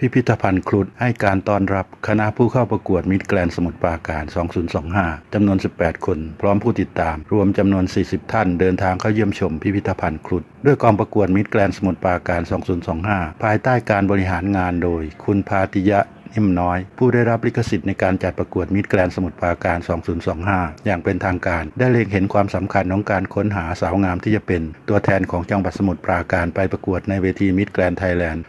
พิพิธภัณฑ์ครุฑให้การต้อนรับคณะผู้เข้าประกวดมิตรแกลนสมุทรปราการ 2025 จำนวน 18 คน พร้อมผู้ติดตาม รวมจำนวน 40 ท่าน เดินทางเข้าเยี่ยมชมพิพิธภัณฑ์ครุฑด้วยกองประกวดมิตรแกลนสมุทรปราการ 2025 ภายใต้การบริหารงานโดย คุณพาติยะ นิ่มน้อย ผู้ได้รับลิขสิทธิ์ในการจัดประกวดมิตรแกรนสมุทรปราการ 2025 อย่างเป็นทางการ ได้เล็งเห็นความสำคัญของการค้นหาสาวงามที่จะเป็น ตัวแทนของจังหวัดสมุทรปราการไปประกวดในเวทีมิตรแกรนไทยแลนด์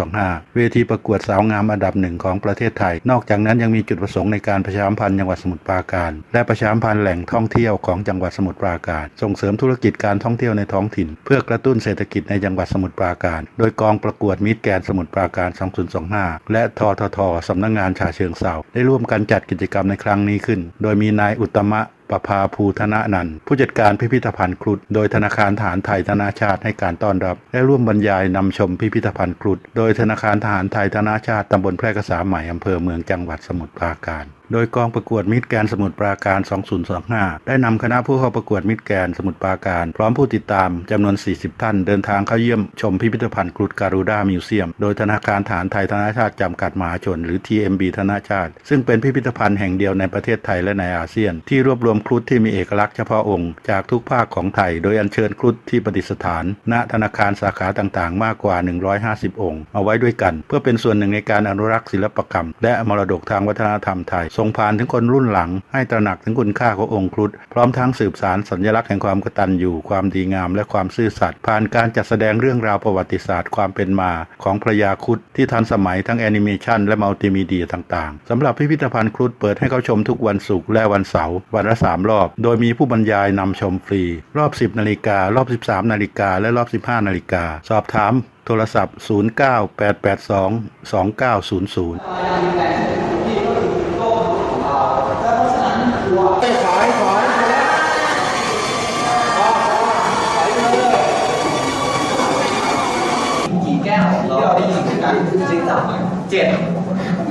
2025 เวทีประกวดสาวงามอันดับหนึ่งของประเทศไทย นอกจากนั้นยังมีจุดประสงค์ในการประชาสัมพันธ์จังหวัดสมุทรปราการ และประชาสัมพันธ์แหล่งท่องเที่ยวของจังหวัดสมุทรปราการ ส่งเสริมธุรกิจการท่องเที่ยวในท้องถิ่น เพื่อกระตุ้นเศรษฐกิจในจังหวัดสมุทรปราการ โดยกองประกวดมิตรแกรนสมุทรปราการ 2025 และทททสำนักงานฉาเชิงเซาได้ร่วมกันจัดกิจกรรมในครั้งนี้ขึ้น โดยมีนายอุตมะประภาภูธนะนันท์ผู้จัดการพิพิธภัณฑ์ครุฑโดยธนาคารทหารไทยธนาชาติให้การต้อนรับ และร่วมบรรยายนำชมพิพิธภัณฑ์ครุฑโดยธนาคารทหารไทยธนาชาติตำบลแพร่กษาใหม่อำเภอเมืองจังหวัดสมุทรปราการ โดยกองประกวดมิตรแกนสมุทรปราการ 2025 ได้นำคณะผู้เข้าประกวดมิตรแกนสมุทรปราการ พร้อมผู้ติดตามจำนวน 40 ท่าน เดินทางเข้าเยี่ยมชมพิพิธภัณฑ์ครุฑการูด้ามิวเซียม โดยธนาคารฐานไทยธนาชาติจำกัดมหาชน หรือ TMB ธนาชาติ ซึ่งเป็นพิพิธภัณฑ์แห่งเดียวในประเทศไทยและในอาเซียน ที่รวบรวมครุฑที่มีเอกลักษณ์เฉพาะองค์จากทุกภาคของไทย โดยอัญเชิญครุฑที่ประดิษฐาน ณธนาคารสาขาต่างๆ มากกว่า 150 องค์ เอาไว้ด้วยกัน เพื่อเป็นส่วนหนึ่งในการอนุรักษ์ศิลปกรรม และมรดกทางวัฒนธรรมไทยส่งผ่านถึงคนรุ่นหลัง ให้ตระหนักถึงคุณค่าขององค์ครุฑพร้อมทั้งสืบสารสัญลักษณ์แห่งความกตัญญูความดีงามและความซื่อสัตย์ผ่านการจัดแสดงเรื่องราวประวัติศาสตร์ความเป็นมาของพระยาครุฑที่ทันสมัยทั้งแอนิเมชันและมัลติมีเดียต่างๆสำหรับพิพิธภัณฑ์ครุฑเปิดให้เข้าชมทุกวันศุกร์และวันเสาร์วันละสามรอบ โดยมีผู้บรรยายนำชมฟรี รอบ 10นาฬิการอบ 13นาฬิกาและรอบ 15นาฬิกาสอบถามโทรศัพท์ 09882 2900 เจ็ด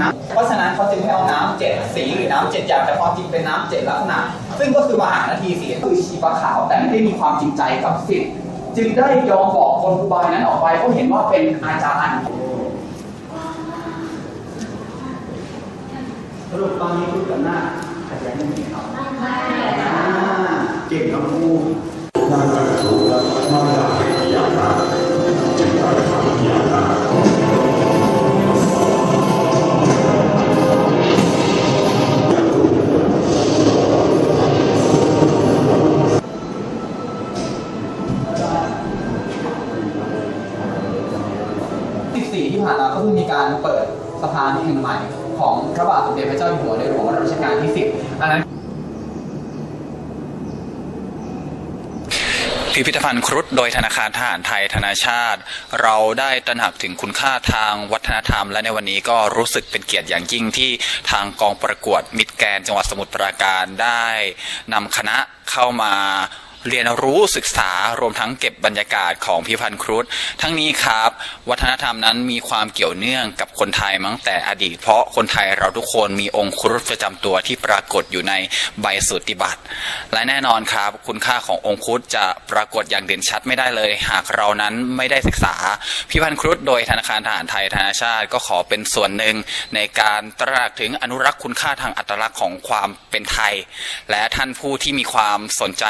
นะเพราะฉะนั้นเขาจึงให้เอาน้ำเจ็ดสีหรือน้ำเจ็ดอย่างแต่ความจริงเป็นน้ำเจ็ดลักษณะ ซึ่งก็คือมหานาทีสีคือชีปะขาวแต่ไม่ได้มีความจริงใจกับสิทธิ์จึงได้ยอมบอกคนอุบายนั้นออกไปเพราะเห็นว่าเป็นอาจารย์สรุปตอนนี้คุณกับหน้าขัดแย้งกันไหมครับไม่เก่งทั้งคู่14 ใหม่ของพระบาทสมเด็จพระเจ้าอยู่หัวในหลวงรัชกาลที่ 10 อันนั้นพิพิธภัณฑ์ครุฑโดยธนาคารทหารไทยธนาชาติ เราได้ตระหนักถึงคุณค่าทางวัฒนธรรม และในวันนี้ก็รู้สึกเป็นเกียรติอย่างยิ่งที่ทางกองประกวดมิตรแกนจังหวัดสมุทรปราการได้นำคณะเข้ามา เรียนรู้ศึกษารวมทั้งเก็บบรรยากาศของพิพันธ์ครุฑทั้งนี้ครับ วัฒนธรรมนั้นมีความเกี่ยวเนื่องกับคนไทยมั้งแต่อดีต เพราะคนไทยเราทุกคนมีองค์ครุฑประจำตัวที่ปรากฏอยู่ในใบสุติบัตรและแน่นอนครับ คุณค่าขององค์ครุฑจะปรากฏอย่างเด่นชัดไม่ได้เลย หากเรานั้นไม่ได้ศึกษา พิพันธ์ครุฑโดยธนาคารทหารไทยธนาชาติก็ขอเป็นส่วนหนึ่งในการตระหนักถึงอนุรักษ์คุณค่าทางอัตลักษณ์ของความเป็นไทย และท่านผู้ที่มีความสนใจ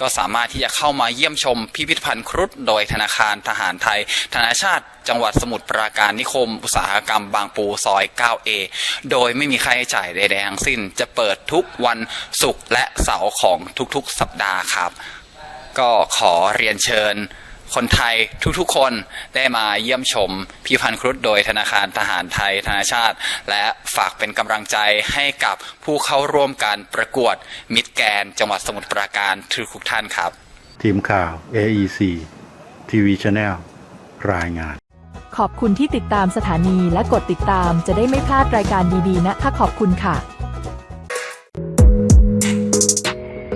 ก็สามารถที่จะเข้ามาเยี่ยมชมพิพิธภัณฑ์ครุฑโดยธนาคารทหารไทย ธนาชาติจังหวัดสมุทรปราการนิคม อุตสาหกรรมบางปูซอย 9A โดยไม่มีค่าใช้จ่ายใดๆทั้งสิ้น จะเปิดทุกวันศุกร์และเสาร์ของทุกๆ สัปดาห์ครับ ก็ขอเรียนเชิญ คนไทยทุกๆ คนได้มาเยี่ยมชมพิพิธภัณฑ์ครุฑโดยธนาคารทหารไทยธนาชาติ และฝากเป็นกำลังใจให้กับผู้เข้าร่วมการประกวดมิดแกน จังหวัดสมุทรปราการทุกๆท่านครับ ทีมข่าว AEC TV Channel รายงานขอบคุณที่ติดตามสถานีและกดติดตามจะได้ไม่พลาดรายการดีๆ นะคะขอบคุณค่ะ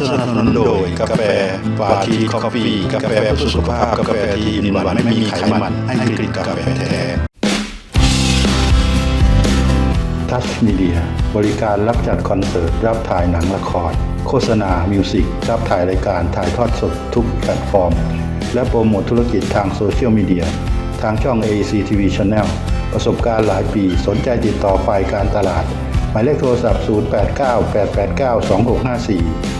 สนับสนุนโดยกาแฟฟาทีคอฟฟี่กาแฟเพื่อสุขภาพกาแฟที่อินวันไม่มีไขมันให้กลิ่นกาแฟแท้ทัชมีเดียบริการรับจัดคอนเสิร์ต รับถ่ายหนังละคร โฆษณา มิวสิก รับถ่ายรายการถ่ายทอดสดทุกแพลตฟอร์ม และโปรโมทธุรกิจทางโซเชียลมีเดีย ทางช่อง AEC TV Channel ประสบการณ์หลายปีสนใจติดต่อฝ่ายการตลาด หมายเลขโทรศัพท์ 089 889 2654